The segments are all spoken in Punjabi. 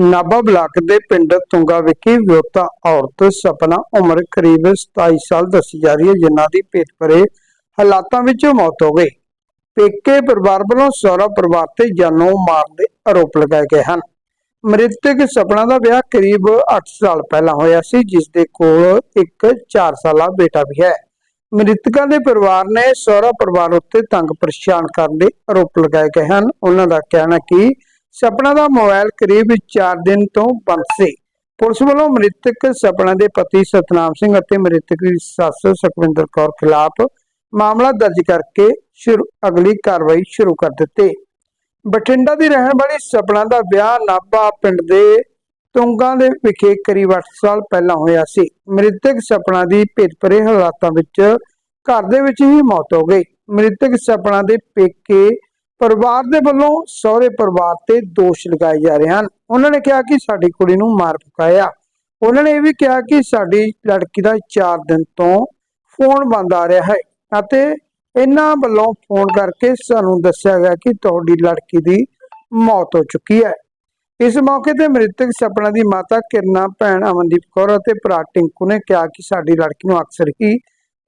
ਨਾਭਾ ਬਲਾਕ ਦੇ ਪਿੰਡ ਤੁੰਗਾ ਵਿਖੇ ਵਿਆਹੁਤਾ ਔਰਤ ਸਪਨਾ ਉਮਰ ਕਰੀਬ 27 ਸਾਲ ਦੱਸੀ ਜਾ ਰਹੀ ਹੈ, ਜਿਨ੍ਹਾਂ ਦੀ ਭੇਤ ਭਰੇ ਹਾਲਾਤਾਂ ਵਿੱਚ ਮੌਤ ਹੋ ਗਈ। ਪੇਕੇ ਪਰਿਵਾਰ ਵੱਲੋਂ ਸਹੁਰਾ ਪਰਿਵਾਰ ਤੇ ਜਾਨੋਂ ਮਾਰਨ ਦੇ ਆਰੋਪ ਲਗਾਏ ਗਏ ਹਨ। ਮ੍ਰਿਤਕ ਸਪਨਾ ਦਾ ਵਿਆਹ ਕਰੀਬ 8 ਸਾਲ ਪਹਿਲਾਂ ਹੋਇਆ ਸੀ, ਜਿਸ ਦੇ ਕੋਲ ਇੱਕ 4 ਸਾਲਾ ਬੇਟਾ ਵੀ ਹੈ। ਮ੍ਰਿਤਕਾਂ ਦੇ ਪਰਿਵਾਰ ਨੇ ਸਹੁਰਾ ਪਰਿਵਾਰ ਉੱਤੇ ਤੰਗ ਪਰੇਸ਼ਾਨ ਕਰਨ ਦੇ ਆਰੋਪ ਲਗਾਏ ਗਏ ਹਨ। ਉਹਨਾਂ ਦਾ ਕਹਿਣਾ ਕਿ ਸਪਨਾ ਦਾ ਮੋਬਾਈਲ ਕਰੀਬ 4 ਦਿਨ ਤੋਂ ਬੰਦ ਸੀ। ਪੁਲਿਸ ਵੱਲੋਂ ਮ੍ਰਿਤਕ ਸਪਨਾ ਦੇ ਪਤੀ ਸਤਨਾਮ ਸਿੰਘ ਅਤੇ ਮ੍ਰਿਤਕ ਦੀ ਸੱਸ ਸੁਖਵਿੰਦਰ ਕੌਰ ਖਿਲਾਫ ਮਾਮਲਾ ਦਰਜ ਕਰਕੇ ਸ਼ੁਰੂ, ਅਗਲੀ ਕਾਰਵਾਈ ਸ਼ੁਰੂ ਕਰ ਦਿੱਤੀ। ਬਠਿੰਡਾ ਦੀ ਰਹਿਣ ਵਾਲੀ ਸਪਨਾ ਦਾ ਵਿਆਹ ਨਾਭਾ ਪਿੰਡ ਦੇ ਤੁੰਗਾ ਦੇ ਵਿਖੇ ਕਰੀਬ 8 ਸਾਲ ਪਹਿਲਾਂ ਹੋਇਆ ਸੀ। ਮ੍ਰਿਤਕ ਸਪਨਾ ਦੀ ਭੇਤ ਭਰੇ ਹਾਲਾਤਾਂ ਵਿੱਚ ਘਰ ਦੇ ਵਿੱਚ ਹੀ ਮੌਤ ਹੋ ਗਈ। ਮ੍ਰਿਤਕ ਸਪਨਾ ਦੇ ਪੇਕੇ ਪਰਿਵਾਰ ਦੇ ਵੱਲੋਂ ਸਹੁਰੇ ਪਰਿਵਾਰ ਤੇ ਦੋਸ਼ ਲਗਾਏ ਜਾ ਰਹੇ ਹਨ। ਉਹਨਾਂ ਨੇ ਕਿਹਾ ਕਿ ਸਾਡੀ ਕੁੜੀ ਨੂੰ ਮਾਰ ਪਕਾਇਆ। ਉਹਨਾਂ ਨੇ ਇਹ ਵੀ ਕਿਹਾ ਕਿ ਸਾਡੀ ਲੜਕੀ ਦਾ 4 ਦਿਨ ਤੋਂ ਫੋਨ ਬੰਦ ਆ ਰਿਹਾ ਹੈ ਅਤੇ ਇਹਨਾਂ ਵੱਲੋਂ ਫੋਨ ਕਰਕੇ ਸਾਨੂੰ ਦੱਸਿਆ ਗਿਆ ਕਿ ਤੁਹਾਡੀ ਲੜਕੀ ਦੀ ਮੌਤ ਹੋ ਚੁੱਕੀ ਹੈ। ਇਸ ਮੌਕੇ ਤੇ ਮ੍ਰਿਤਕ ਸਪਨਾ ਦੀ ਮਾਤਾ ਕਿਰਨਾ, ਭੈਣ ਅਮਨਦੀਪ ਕੌਰ ਅਤੇ ਭਰਾ ਟਿੰਕੂ ਨੇ ਕਿਹਾ ਕਿ ਸਾਡੀ ਲੜਕੀ ਨੂੰ ਅਕਸਰ ਹੀ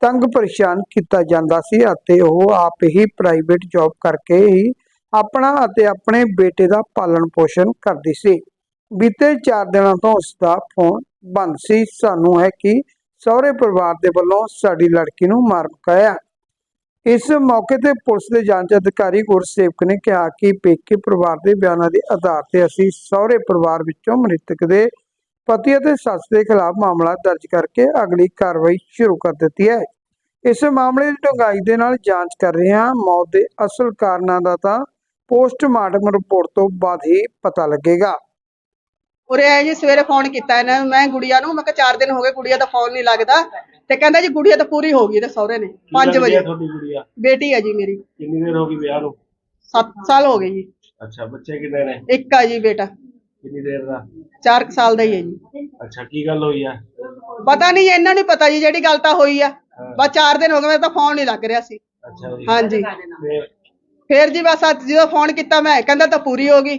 ਤੰਗ ਪਰੇਸ਼ਾਨ ਕੀਤਾ ਜਾਂਦਾ ਸੀ ਅਤੇ ਉਹ ਆਪ ਹੀ ਪ੍ਰਾਈਵੇਟ ਜੌਬ ਕਰਕੇ ਹੀ ਆਪਣਾ ਅਤੇ ਆਪਣੇ ਬੇਟੇ ਦਾ ਪਾਲਣ ਪੋਸ਼ਣ ਕਰਦੀ ਸੀ। ਬੀਤੇ 4 ਦਿਨਾਂ ਤੋਂ ਉਸ ਦਾ ਫੋਨ ਬੰਦ ਸੀ। ਸਾਨੂੰ ਹੈ ਕਿ ਸਹੁਰੇ ਪਰਿਵਾਰ ਦੇ ਵੱਲੋਂ ਸਾਡੀ ਲੜਕੀ ਨੂੰ ਮਾਰ ਮੁਕਾਇਆ। ਇਸ ਮੌਕੇ ਤੇ ਪੁਲਿਸ ਦੇ ਜਾਂਚ ਅਧਿਕਾਰੀ ਗੁਰਸੇਵਕ ਨੇ ਕਿਹਾ ਕਿ ਪੇਕੇ ਪਰਿਵਾਰ ਦੇ ਬਿਆਨਾਂ ਦੇ ਆਧਾਰ ਤੇ ਅਸੀਂ ਸਹੁਰੇ ਪਰਿਵਾਰ ਵਿੱਚੋਂ ਮ੍ਰਿਤਕ ਦੇ ਪਤੀ ਅਤੇ ਸੱਸ ਦੇ ਖਿਲਾਫ ਮਾਮਲਾ ਦਰਜ ਕਰਕੇ ਅਗਲੀ ਕਾਰਵਾਈ ਸ਼ੁਰੂ ਕਰ ਦਿੱਤੀ ਹੈ। ਇਸ ਮਾਮਲੇ ਦੀ ਡੂੰਘਾਈ ਦੇ ਨਾਲ ਜਾਂਚ ਕਰ ਰਹੇ ਹਾਂ। ਮੌਤ ਦੇ ਅਸਲ ਕਾਰਨਾਂ ਦਾ ਤਾਂ ਪੋਸਟਮਾਰਟਮ ਰਿਪੋਰਟ ਤੋਂ ਬਾਅਦ ਹੀ ਪਤਾ ਲੱਗੇਗਾ। ਉਰੇ ਆਏ ਜੀ ਸਵੇਰੇ ਫੋਨ ਕੀਤਾ ਇਹਨਾਂ ਨੂੰ। ਮੈਂ ਗੁੜੀਆ ਨੂੰ ਮੈਂ ਕਿਹਾ 4 ਦਿਨ ਹੋ ਗਏ ਗੁੜੀਆ ਦਾ ਫੋਨ ਨਹੀਂ ਲੱਗਦਾ। ਤੇ ਕਹਿੰਦਾ ਜੀ ਗੁੜੀਆ ਤਾਂ ਪੂਰੀ ਹੋ ਗਈ ਤੇ ਸਹੁਰੇ ਨੇ। 5 ਵਜੇ। ਤੁਹਾਡੀ ਗੁੜੀਆ? ਬੇਟੀ ਹੈ ਜੀ ਮੇਰੀ। ਕਿੰਨੀ ਦੇਰ ਹੋ ਗਈ ਵਿਆਹ ਨੂੰ? 7 ਸਾਲ ਹੋ ਗਏ ਜੀ। ਅੱਛਾ ਬੱਚੇ ਕਿੰਨੇ ਨੇ? ਇੱਕ ਆ ਜੀ ਬੇਟਾ। ਕਿੰਨੀ ਦੇਰ ਦਾ? 4 ਸਾਲ ਦਾ ਹੀ ਹੈ ਜੀ। ਅੱਛਾ ਕੀ ਗੱਲ ਹੋਈ ਆ? ਪਤਾ ਨਹੀਂ ਇਹਨਾਂ ਨੂੰ ਪਤਾ ਜੀ ਜਿਹੜੀ ਗੱਲ ਤਾਂ ਹੋਈ ਆ। ਬਸ 4 ਦਿਨ ਹੋ ਗਏ ਮੇਰਾ ਤਾਂ ਫੋਨ ਨਹੀਂ ਲੱਗ ਰਿਹਾ ਸੀ। ਅੱਛਾ ਜੀ। ਹਾਂਜੀ। ਫਿਰ ਫੇਰ ਜੀ ਬਸ ਅੱਜ ਜਦੋਂ ਫੋਨ ਕੀਤਾ ਮੈਂ ਕਹਿੰਦਾ ਤਾਂ ਪੂਰੀ ਹੋ ਗਈ।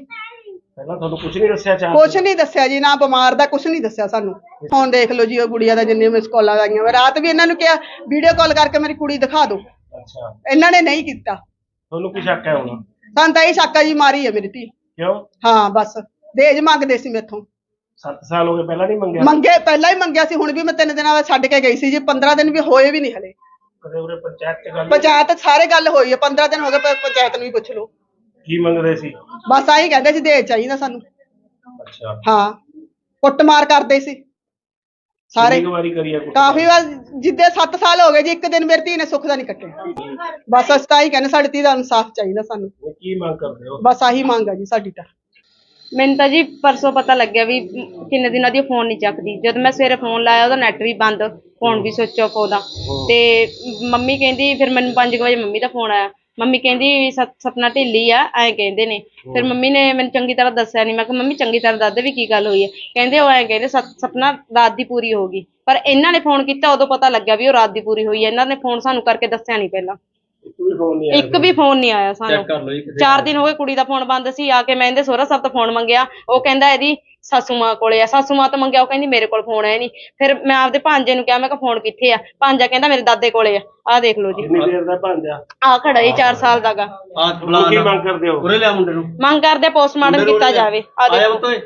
ਪਹਿਲਾਂ ਤੁਹਾਨੂੰ ਕੁਝ ਨਹੀਂ ਦੱਸਿਆ ਚਾਹ ਕੁਛ ਨਹੀਂ ਦੱਸਿਆ ਜੀ ਨਾ ਬਿਮਾਰ ਦਾ ਕੁਛ ਨਹੀਂ ਦੱਸਿਆ ਸਾਨੂੰ। ਫੋਨ ਦੇਖ ਲਓ ਜੀ ਉਹ ਗੁੜੀਆ ਦਾ ਜਿੰਨੇ ਮਿਸ ਕਾਲਾਂ ਆਈਆਂ ਮੈਂ ਰਾਤ ਵੀ ਇਹਨਾਂ ਨੂੰ ਕਿਹਾ ਵੀਡੀਓ ਕਾਲ ਕਰਕੇ ਮੇਰੀ ਕੁੜੀ ਦਿਖਾ ਦਿਓ। ਅੱਛਾ। ਇਹਨਾਂ ਨੇ ਨਹੀਂ ਕੀਤਾ। ਤੁਹਾਨੂੰ ਕੀ ਸ਼ੱਕ ਹੈ ਹੁਣ? ਸਾਨੂੰ ਤਾਂ ਇਹ ਸ਼ੱਕਾ ਜੀ ਮਾਰੀ ਹੈ ਮੇਰੀ ਧੀ। ਕਿਉਂ? ਹਾਂ ਬਸ। ਦੇਜ ਮੰਗਦੇ ਸੀ ਮੇਥੋਂ। 7 ਸਾਲ ਹੋ ਗਏ ਪਹਿਲਾਂ ਨਹੀਂ ਮੰਗਿਆ ਮੰਗੇ ਪਹਿਲਾਂ ਹੀ ਮੰਗਿਆ ਸੀ ਹੁਣ ਵੀ ਮੈਂ ਤਿੰਨ ਦਿਨਾਂ ਬਾਅਦ ਛੱਡ ਕੇ ਗਈ ਸੀ ਜੀ 15 ਦਿਨ ਵੀ ਹੋਏ ਵੀ ਨਹੀਂ ਹਲੇ। ਕਦੇ ਉਰੇ ਪੰਚਾਇਤ ਗੱਲ ਪੰਚਾਇਤ ਸਾਰੇ ਗੱਲ ਹੋਈ ਹੈ 15 ਦਿਨ ਹੋ ਗਏ ਪਰ ਪੰਚਾਇਤ ਨੂੰ ਵੀ ਪੁੱਛ ਲਓ। ਕੀ ਮੰਗਦੇ ਸੀ? ਬਸ ਆਹੀ ਕਹਿੰਦੇ ਸੀ ਦੇਜ ਚਾਹੀਦਾ ਸਾਨੂੰ। ਅੱਛਾ। ਹਾਂ ਕੁੱਟਮਾਰ ਕਰਦੇ ਸੀ। ਸਾਰੇ। ਕਿੰਨੀ ਕੁ ਵਾਰੀ ਕਰੀ ਆ ਕੁੱਟ? ਕਾਫੀ ਵਾਰ ਜਿੱਦੇ 7 ਸਾਲ ਹੋ ਗਏ ਜੀ ਇੱਕ ਦਿਨ ਮੇਰੀ ਧੀ ਨੇ ਸੁੱਖ ਦਾ ਨਹੀਂ ਕੱਟਿਆ। ਬਸ ਅਸੀਂ ਤਾਂ ਹੀ ਕਹਿੰਦੇ ਸਾਡੀ ਧੀ ਦਾ ਇਨਸਾਫ ਚਾਹੀਦਾ ਸਾਨੂੰ। ਕੀ ਮੰਗ ਕਰਦੇ ਹੋ? ਬਸ ਆਹੀ ਮੰਗ ਆ ਜੀ ਸਾਡੀ ਤਾਂ। ਮੈਨੂੰ ਤਾਂ ਜੀ ਪਰਸੋਂ ਪਤਾ ਲੱਗਿਆ ਵੀ ਕਿੰਨੇ ਦਿਨਾਂ ਦੀ ਫੋਨ ਨਹੀਂ ਚੱਕਦੀ। ਜਦ ਮੈਂ ਸਵੇਰੇ ਫੋਨ ਲਾਇਆ ਉਹਦਾ ਨੈਟ ਵੀ ਬੰਦ ਫੋਨ ਵੀ ਸੁੱਚ ਆਫ ਉਹਦਾ। ਤੇ ਮੰਮੀ ਕਹਿੰਦੀ ਫਿਰ ਮੈਨੂੰ 5 ਵਜੇ ਮੰਮੀ ਦਾ ਫੋਨ ਆਇਆ। ਮੰਮੀ ਕਹਿੰਦੀ ਸਪਨਾ ਢਿੱਲੀ ਆ ਐਂ ਕਹਿੰਦੇ ਨੇ। ਫਿਰ ਮੰਮੀ ਨੇ ਮੈਨੂੰ ਚੰਗੀ ਤਰ੍ਹਾਂ ਦੱਸਿਆ ਨਹੀਂ ਮੈਂ ਕਿਹਾ ਮੰਮੀ ਚੰਗੀ ਤਰ੍ਹਾਂ ਦੱਸ ਦੇ ਵੀ ਕੀ ਗੱਲ ਹੋਈ ਹੈ ਕਹਿੰਦੇ ਉਹ ਐਂ ਕਹਿੰਦੇ ਸਪਨਾ ਰਾਤ ਦੀ ਪੂਰੀ ਹੋ ਗਈ। ਪਰ ਇਹਨਾਂ ਨੇ ਫੋਨ ਕੀਤਾ ਉਦੋਂ ਪਤਾ ਲੱਗਿਆ ਵੀ ਉਹ ਰਾਤ ਦੀ ਪੂਰੀ ਹੋਈ ਹੈ ਇਹਨਾਂ ਨੇ ਫੋਨ ਸਾਨੂੰ ਕਰਕੇ ਦੱਸਿਆ ਨਹੀਂ ਪਹਿਲਾਂ। ਵੀ ਫੋਨ ਨਹੀਂ ਆਇਆ ਇੱਕ ਵੀ ਫੋਨ ਨਹੀਂ ਆਇਆ ਸਾਨੂੰ। ਚਾਰ ਦਿਨ ਹੋ ਗਏ ਕੁੜੀ ਦਾ ਫੋਨ ਬੰਦ ਸੀ ਆ ਕੇ ਮੈਂ ਇਹਦੇ ਸਹੁਰਾ ਸਾਹਿਬ ਤੋਂ ਫੋਨ ਮੰਗਿਆ। ਉਹ ਕਹਿੰਦਾ ਇਹਦੀ ਸਾਸੂ ਮਾਂ ਕੋਲੇ ਆ। ਸਾਸੂ ਮਾਂ ਤੋਂ ਮੰਗਿਆ ਉਹ ਕਹਿੰਦੀ ਮੇਰੇ ਕੋਲ ਫੋਨ ਹੈ ਨਹੀਂ ਫਿਰ ਮੈਂ ਆਪਦੇ ਭਾਂਜੇ ਨੂੰ ਕਿਹਾ ਮੈਂ ਕਿਹਾ ਫੋਨ ਕਿੱਥੇ ਆ? ਭਾਂਜਾ ਕਹਿੰਦਾ ਮੇਰੇ ਦਾਦੇ ਕੋਲੇ ਆ। ਆਹ ਦੇਖ ਲਓ ਜੀ। ਕਿੰਨੀ ਦੇਰ ਦਾ ਭਾਂਜਾ ਆ ਖੜਾ ਹੀ 4 ਸਾਲ ਦਾਗਾ ਤੁਹਾਨੂੰ ਕੀ ਮੰਗ ਕਰਦੇ ਹੋ? ਉਰੇ ਲਿਆ ਮੁੰਡੇ ਨੂੰ। ਮੰਗ ਕਰਦੇ ਪੋਸਟਮਾਰਟਮ ਕੀਤਾ ਜਾਵੇ। ਆ ਆਇਆ ਦੇਖੋ। ਪੁੱਤ ਓਏ।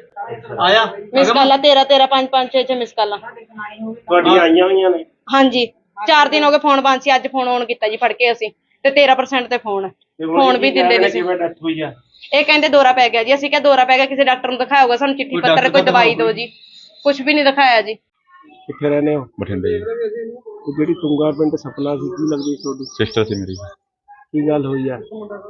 ਆਇਆ। ਮਿਸ ਕਾਲਾ 13 13 5 5 6 6 ਮਿਸ ਕਾਲਾ। ਤੁਹਾਡੀਆਂ ਆਈਆਂ ਹੋਈਆਂ ਨੇ? ਹਾਂਜੀ। 4 ਦਿਨ ਹੋ ਗਏ ਫੋਨ ਬੰਦ ਸੀ ਅੱਜ ਫੋਨ ਔਨ ਕੀਤਾ ਜੀ ਫੜ ਕੇ ਅਸੀਂ। ਤੇ 13% ਤੇ ਫੋਨ ਫੋਨ ਵੀ ਦਿੰਦੇ ਨਹੀਂ ਸੀ ਕਿਵੇਂ ਡੈਥ ਹੋਈ ਆ। ਇਹ ਕਹਿੰਦੇ ਦੌਰਾ ਪੈ ਗਿਆ ਜੀ। ਅਸੀਂ ਕਿਹਾ ਦੌਰਾ ਪੈ ਗਿਆ ਕਿਸੇ ਡਾਕਟਰ ਨੂੰ ਦਿਖਾਇਆ ਹੋਊਗਾ ਸਾਨੂੰ ਚਿੱਠੀ ਪੱਤਰ ਕੋਈ ਦਵਾਈ ਦਿਓ ਜੀ। ਕੁਝ ਵੀ ਨਹੀਂ ਦਿਖਾਇਆ ਜੀ। ਕਿੱਥੇ ਰਹਿੰਦੇ ਹੋ? ਬਠਿੰਡੇ ਤੇ ਜਿਹੜੀ ਤੁੰਗਾ ਪਿੰਡ ਸਪਨਾ ਸੀ ਕੀ ਲੱਗਦੀ ਤੁਹਾਡੀ? ਸਿਸਟਰ ਸੀ ਮੇਰੀ। ਕੀ ਗੱਲ ਹੋਈ ਆ?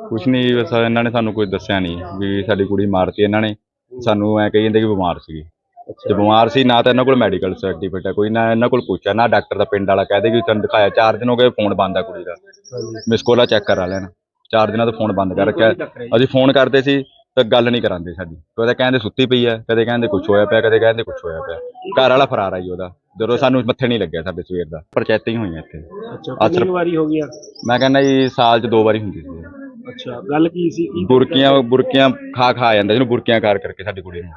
ਕੁਛ ਨਹੀਂ ਬਸ ਇਹਨਾਂ ਨੇ ਸਾਨੂੰ ਕੁਝ ਦੱਸਿਆ ਨਹੀਂ। ਵੀ ਸਾਡੀ ਕੁੜੀ ਮਾਰਤੀ ਇਹਨਾਂ ਨੇ। ਸਾਨੂੰ ਐ ਕਹੀ ਜਾਂਦੇ ਕਿ ਬਿਮਾਰ ਸੀਗੀ। ਤੇ ਬਿਮਾਰ ਸੀ ਨਾ ਤਾਂ ਇਹਨਾਂ ਕੋਲ ਮੈਡੀਕਲ ਸਰਟੀਫਿਕੇਟ ਹੈ ਕੋਈ ਨਾ ਇਹਨਾਂ ਕੋਲ ਪੁੱਛਿਆ ਨਾ ਡਾਕਟਰ ਦਾ ਪਿੰਡ ਵਾਲਾ ਕਹਦੇ ਕਿ ਤੁਹਾਨੂੰ ਦਿਖਾਇਆ 4 ਦਿਨ ਹੋ ਗਏ ਫੋਨ ਬੰਦ ਆ ਕੁੜੀ ਦਾ। ਮਿਸ ਕੋਲਾ ਚੈੱਕ ਕਰਾ ਲੈਣਾ 4 ਦਿਨਾਂ ਤੋਂ ਫੋਨ ਬੰਦ ਕਰ ਰੱਖਿਆ। ਅਸੀਂ ਫੋਨ ਕਰਦੇ ਸੀ ਤਾਂ ਗੱਲ ਨਹੀਂ ਕਰਾਂਦੇ ਸਾਡੀ। ਕਦੇ ਕਹਿੰਦੇ ਸੁੱਤੀ ਪਈ ਹੈ ਕਦੇ ਕਹਿੰਦੇ ਕੁਝ ਹੋਇਆ ਪਿਆ ਕਦੇ ਕਹਿੰਦੇ ਕੁਝ ਹੋਇਆ ਪਿਆ। ਘਰ ਵਾਲਾ ਫਰਾਰ ਆ ਜੀ ਉਹਦਾ ਜਦੋਂ ਸਾਨੂੰ ਮੱਥੇ ਨਹੀਂ ਲੱਗਿਆ ਸਾਡੇ ਸਵੇਰ ਦਾ ਪੰਚਾਇਤਾਂ ਹੀ ਹੋਈਆਂ ਇੱਥੇ। ਅੱਛਾ ਕਿੰਨੀ ਵਾਰੀ ਹੋ ਗਿਆ ਮੈਂ ਕਹਿੰਦਾ ਜੀ ਸਾਲ 'ਚ ਦੋ ਵਾਰੀ ਹੁੰਦੀ ਸੀ। ਅੱਛਾ ਗੱਲ ਕੀ ਸੀ? ਬੁਰਕੀਆਂ ਬੁਰਕੀਆਂ ਖਾ ਖਾ ਜਾਂਦਾ ਜਿਹਨੂੰ ਬੁਰਕੀਆਂ ਕਾਰ ਕਰਕੇ ਸਾਡੀ ਕੁੜੀ ਨੂੰ।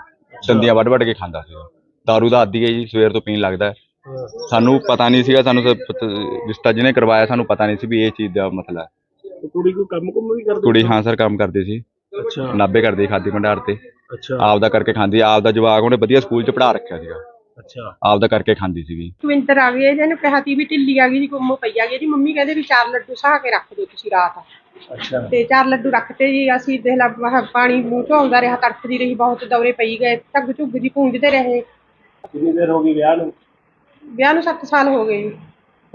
ਦੰਦੀਆਂ ਵੱਢ ਵੱਢ ਕੇ ਖਾਂਦਾ ਸੀਗਾ। ਦਾਰੂ ਦਾ ਆਦੀ ਹੈ ਜੀ ਸਵੇਰ ਤੋਂ ਪੀਣ ਲੱਗਦਾ। ਹੈ। ਸਾਨੂੰ ਪਤਾ ਨਹੀਂ ਸੀਗਾ ਸਾਨੂੰ ਤਾਂ ਪਤ- ਰਿਸ਼ਤਾ ਜਿਹਨੇ ਕਰਵਾਇਆ ਸਾਨੂੰ ਪਤਾ ਨਹੀਂ ਸੀ ਵੀ ਇਹ ਚੀਜ਼ ਦਾ ਮਸਲਾ ਹੈ। ਤੇ ਕੁੜੀ ਕੋਈ ਕੰਮ ਕੁਮ ਵੀ ਕਰਦੀ ਕੁੜੀ ਹਾਂ ਸਰ ਕੰਮ ਕਰਦੀ ਸੀ। ਅੱਛਾ। ਨਾਭੇ ਕਰਦੀ ਖਾਦੀ ਭੰਡਾਰ ਤੇ। ਅੱਛਾ। ਆਪਦਾ ਕਰਕੇ ਖਾਂਦੀ ਆਪ ਦਾ ਜਵਾਕ ਉਹਨੇ ਵਧੀਆ ਸਕੂਲ 'ਚ ਪੜ੍ਹਾ ਰੱਖਿਆ ਸੀਗਾ। ਅੱਛਾ। ਆਪਦਾ ਕਰਕੇ ਖਾਂਦੀ ਸੀਗੀ। ਕਵਿੰਦਰ ਆ ਗਈ ਇਹਨੂੰ ਕਿਹਾ ਤੀ ਵੀ ਢਿੱਲੀ ਆ ਗਈ ਜੀ ਗੁੰਮ ਪਈ ਆ ਗਈ ਇਹਦੀ ਮੰਮੀ ਕਹਿੰਦੇ ਵੀ ਚਾਰ ਲੱਡੂ ਸਾਹ ਕੇ ਰੱਖ ਦਿਓ ਤੁਸੀਂ ਰਾਤ। ਅੱਛਾ। ਤੇ ਚਾਰ ਲੱਡੂ ਰੱਖਤੇ ਜੀ ਅਸੀਂ ਦੇਖ ਲਾ ਪਾਣੀ ਮੂੰਹ ਤੋਂ ਆਉਂਦਾ ਰਿਹਾ ਤੜਫਦੀ ਰਹੀ ਬਹੁਤ ਦੌਰੇ ਪਈ ਗਏ ਝੱਗ ਝੁੱਗ ਜੀ ਪੂੰਝਦੇ ਰਹੇ। ਕਿੰਨੀ ਦੇਰ ਹੋ ਗਈ ਵਿਆਹ ਨੂੰ? ਵਿਆਹ ਨੂੰ 7 ਸਾਲ ਹੋ ਗਏ ਜੀ।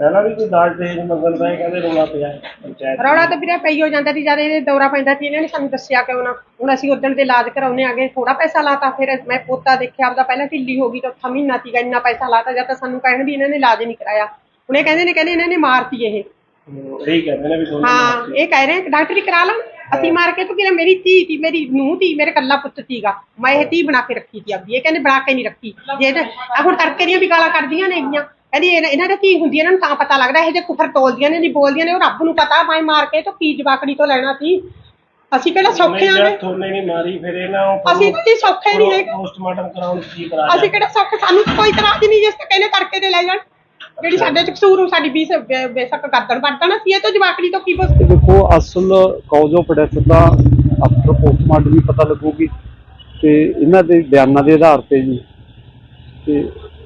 ਪਹਿਲਾਂ ਵੀ ਕੋਈ ਦਾਜ ਦੇਜ ਮੰਗਣ ਦਾ ਇਹ ਕਹਿੰਦੇ ਰੋਲਾ ਪਿਆ ਪੰਚਾਇਤ ਰੌਲਾ ਤਾਂ ਵੀਰੇ ਪਈ ਹੋ ਜਾਂਦਾ ਸੀ ਜਦ ਇਹ ਦੌਰਾ ਪੈਂਦਾ ਸੀ ਇਹਨਾਂ ਨੇ ਸਾਨੂੰ ਦੱਸਿਆ ਕਿਉਂ ਨਾ। ਹੁਣ ਅਸੀਂ ਉਦੋਂ ਦੇ ਇਲਾਜ ਕਰਾਉਣੇ ਆ ਗਏ ਥੋੜਾ ਪੈਸਾ ਲਾਤਾ ਫਿਰ ਮੈਂ ਪੋਤਾ ਦੇਖਿਆ ਆਪਦਾ ਪਹਿਲਾਂ ਢਿੱਲੀ ਹੋ ਗਈ ਤਾਂ ਉੱਥਾ ਮਹੀਨਾ ਸੀਗਾ ਇੰਨਾ ਪੈਸਾ ਲਾਤਾ ਜਦ ਤਾਂ ਸਾਨੂੰ ਕਹਿਣ ਵੀ ਇਹਨਾਂ ਨੇ ਇਲਾਜ ਨਹੀਂ ਕਰਾਇਆ। ਹੁਣ ਇਹ ਕਹਿੰਦੇ ਨੇ ਕਹਿੰਦੇ ਇਹਨਾਂ ਨੇ ਮਾਰਤੀ ਇਹ। ਇਹੀ ਕਹਿੰਦੇ ਨੇ ਵੀ ਦੋਨੋਂ ਹਾਂ ਇਹ ਕਹਿ ਰਹੇ ਕਿ ਡਾਕਟਰੀ ਕਰਾ ਲਾਂ ਅਸੀਂ ਮਾਰ ਕੇ ਕਿਹਾ ਮੇਰੀ ਧੀ ਤੀ ਮੇਰੀ ਨੂੰਹ ਤੀ ਮੇਰੇ ਕੱਲਾ ਪੁੱਤ ਸੀਗਾ। ਮੈਂ ਇਹ ਧੀ ਬਣਾ ਕੇ ਰੱਖੀ ਸੀ ਆਪਦੀ। ਇਹ ਕਹਿੰਦੇ ਬਣਾ ਕੇ ਨਹੀਂ ਰੱਖੀ। ਜੇ ਤੇ ਹੁਣ ਤੜਕੇ ਦੀਆਂ ਵੀ ਗਾਲਾਂ ਕੱਢਦੀਆਂ ਨੇ ਹੈਗੀਆਂ ਕਹਿੰਦੀ ਇਹਨਾਂ ਦੀ ਧੀ ਹੁੰਦੀ ਇਹਨਾਂ ਨੂੰ ਤਾਂ ਪਤਾ ਲੱਗਦਾ ਇਹ ਜੇ ਕੁਫਰ ਤੋਲਦੀਆਂ ਨੇ ਨਹੀਂ ਬੋਲਦੀਆਂ ਨੇ ਉਹ ਰੱਬ ਨੂੰ ਪਤਾ। ਮੈਂ ਮਾਰ ਕੇ ਤਾਂ ਕੀ ਜਵਾਕੜੀ ਤੋਂ ਲੈਣਾ ਸੀ। ਅਸੀਂ ਕਿਹੜਾ ਸੌਖੇ ਆਂਗੇ। ਥੋਨੇ ਨਹੀਂ ਮਾਰੀ ਫਿਰ ਇਹਨਾਂ ਨੂੰ ਅਸੀਂ ਜੀ ਸੌਖੇ ਨਹੀਂ ਹੈਗੇ। ਪੋਸਟਮਾਰਟਮ ਕਰਾਉਣ ਕੀ ਕਰਾ ਅਸੀਂ ਕਿਹੜਾ ਸੌਖੇ ਸਾਨੂੰ ਕੋਈ ਤਰ੍ਹਾਂ ਦੀ ਨਹੀਂ ਜਿਸ ਤੇ ਕਹਿੰਦੇ ਤੜਕੇ ਤੇ ਲੈ ਜਾਣ। ਜਿਹੜੀ ਸਾਡੇ ਚ ਕਸੂਰ ਉਹ ਸਾਡੀ ਬੀਸ ਬੇ- ਬੇਸ਼ੱਕ ਗਰਦਨ ਵੱਢਣ ਅਸੀਂ ਇਹ ਤੋਂ ਜਵਾਕੜੀ ਤੋਂ ਕੀ ਤੇ ਦੇਖੋ ਅਸਲ ਕਾਜ਼ ਆਫ ਡੈਥ ਦਾ ਆਫਟਰ ਪੋਸਟਮਾਰਟਮ ਹੀ ਪਤਾ ਲੱਗੂਗੀ ਤੇ ਇਹਨਾਂ ਦੇ ਬਿਆਨਾਂ ਦੇ ਆਧਾਰ ਤੇ ਜੀ ਤੇ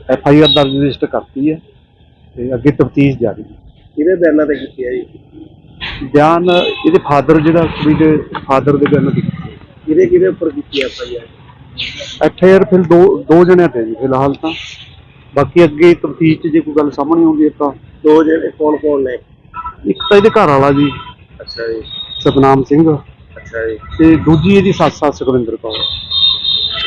ਐਫ ਆਈ ਆਰ ਦਰਜ ਰਜਿਸਟਰ ਕਰਤੀ ਹੈ ਤੇ ਅੱਗੇ ਤਫਤੀਸ਼ ਜਾਰੀ ਹੈ। ਕਿਹਦੇ ਬਿਆਨਾਂ ਤੇ ਕੀਤੀ ਹੈ ਜੀ? ਬਿਆਨ ਇਹਦੇ ਫਾਦਰ ਜਿਹੜਾ ਕੁੜੀ ਦੇ ਫਾਦਰ ਦੇ ਬਿਆਨ ਦੀ ਕਿਹਦੇ ਕਿਹਦੇ ਉੱਪਰ ਕੀਤੀ F I R F I R ਫਿਰ ਦੋ ਦੋ ਜਣਿਆਂ ਤੇ ਜੀ ਫਿਲਹਾਲ ਤਾਂ। ਬਾਕੀ ਅੱਗੇ ਤਫਤੀਸ਼ 'ਚ ਜੇ ਕੋਈ ਗੱਲ ਸਾਹਮਣੇ ਆਉਂਦੀ ਹੈ ਤਾਂ ਦੋ ਜਿਹੜੇ ਕੌਣ ਕੌਣ ਨੇ? ਇੱਕ ਤਾਂ ਇਹਦੇ ਘਰ ਵਾਲਾ ਜੀ। ਅੱਛਾ ਜੀ। ਸਤਨਾਮ ਸਿੰਘ। ਅੱਛਾ ਜੀ। ਤੇ ਦੂਜੀ ਇਹਦੀ ਸੱਸ ਆ ਸੁਖਵਿੰਦਰ ਕੌਰ।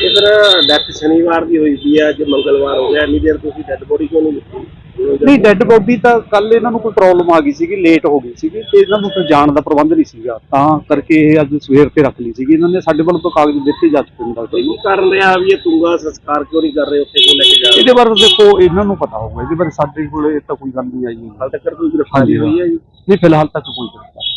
ਇਹ ਫਿਰ ਡੈਥ ਸ਼ਨੀਵਾਰ ਦੀ ਹੋਈ ਸੀ ਅੱਜ ਮੰਗਲਵਾਰ ਹੋ ਗਿਆ ਇੰਨੀ ਦੇਰ ਤੁਸੀਂ ਡੈਡ ਬੋਡੀ ਕਿਉਂ ਨਹੀਂ ਦਿੱਤੀ ਨਹੀਂ ਡੈੱਡ ਬੋਡੀ ਤਾਂ ਕੱਲ ਇਹਨਾਂ ਨੂੰ ਕੋਈ ਪ੍ਰੋਬਲਮ ਆ ਗਈ ਸੀਗੀ ਲੇਟ ਹੋ ਗਈ ਸੀਗੀ ਤੇ ਇਹਨਾਂ ਨੂੰ ਫਿਰ ਜਾਣ ਦਾ ਪ੍ਰਬੰਧ ਨਹੀਂ ਸੀਗਾ। ਤਾਂ ਕਰਕੇ ਇਹ ਅੱਜ ਸਵੇਰ ਤੇ ਰੱਖ ਲਈ ਸੀਗੀ। ਇਹਨਾਂ ਨੇ ਸਾਡੇ ਵੱਲੋਂ ਤਾਂ ਕਾਗਜ਼ ਦਿੱਤੇ ਜਾ ਚੁੱਕੇ ਨੇ ਡਾਕਟਰ ਨੂੰ। ਕਾਰਨ ਰਿਹਾ ਵੀ ਇਹ ਤੁੰਗਾ ਸੰਸਕਾਰ ਕਿਉਂ ਨਹੀਂ ਕਰ ਰਹੇ ਉੱਥੇ ਕਿਉਂ ਲੈ ਕੇ ਜਾ ਰਹੇ? ਇਹਦੇ ਬਾਰੇ ਦੇਖੋ ਇਹਨਾਂ ਨੂੰ ਪਤਾ ਹੋਊਗਾ। ਇਹਦੇ ਬਾਰੇ ਸਾਡੇ ਕੋਲ ਇਹ ਤਾਂ ਕੋਈ ਗੱਲ ਨਹੀਂ ਆਈ ਹਾਲ ਤੱਕ ਕੋਈ ਗ੍ਰਿਫਤਾਰੀ ਹੋਈ ਹੈ ਜੀ? ਨਹੀਂ ਫਿਲਹਾਲ ਤੱਕ ਕੋਈ ਨਹੀਂ।